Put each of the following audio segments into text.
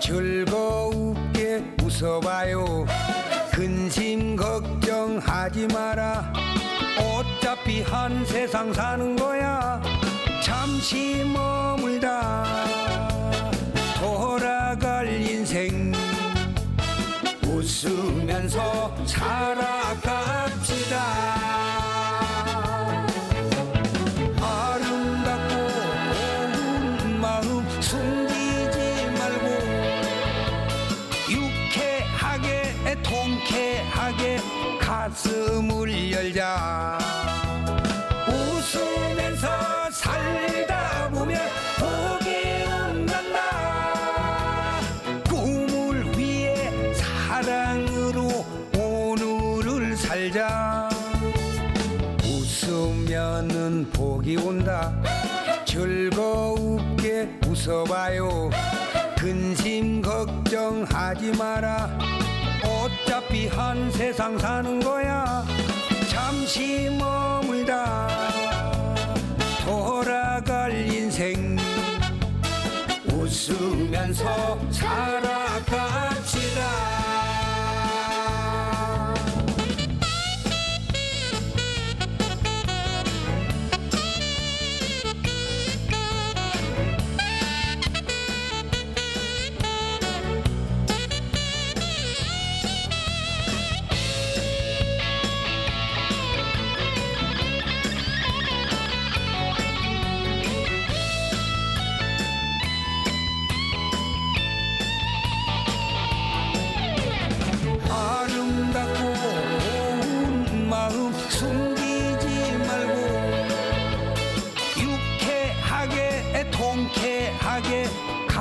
즐거웁게 웃어봐요. 근심 걱정하지 마라. 어차피 한 세상 사는 거야. 잠시 머물다. 돌아갈 인생. 웃으면서 살아 유쾌하게 통쾌하게 가슴을 열자. 웃으면서 살다 보면 복이 온단다. 꿈을 위해 사랑으로 오늘을 살자. 웃으면은 복이 온다. 즐거웁게 웃어봐요. 근심 걱정하지 마라 어차피 한 세상 사는 거야. 잠시 머물다 돌아갈 인생. 웃으면서 살아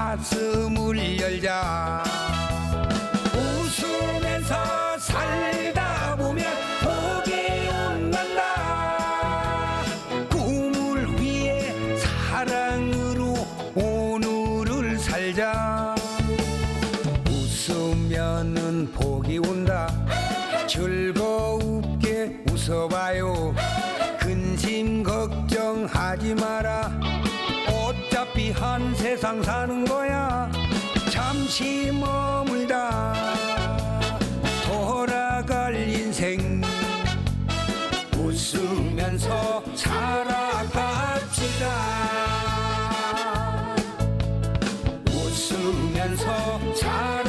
가슴을 열자. 웃으면서 살다 보면 복이 온단다. 꿈을 위해 사랑으로 오늘을 살자. 웃으면은 복이 온다. 즐거웁게 웃어봐요. 근심 걱정하지 마라 어차피 한 세상 사는 거야. 잠시 머물다 돌아갈 인생. 웃으면서 살아갑시다. 웃으면서 살아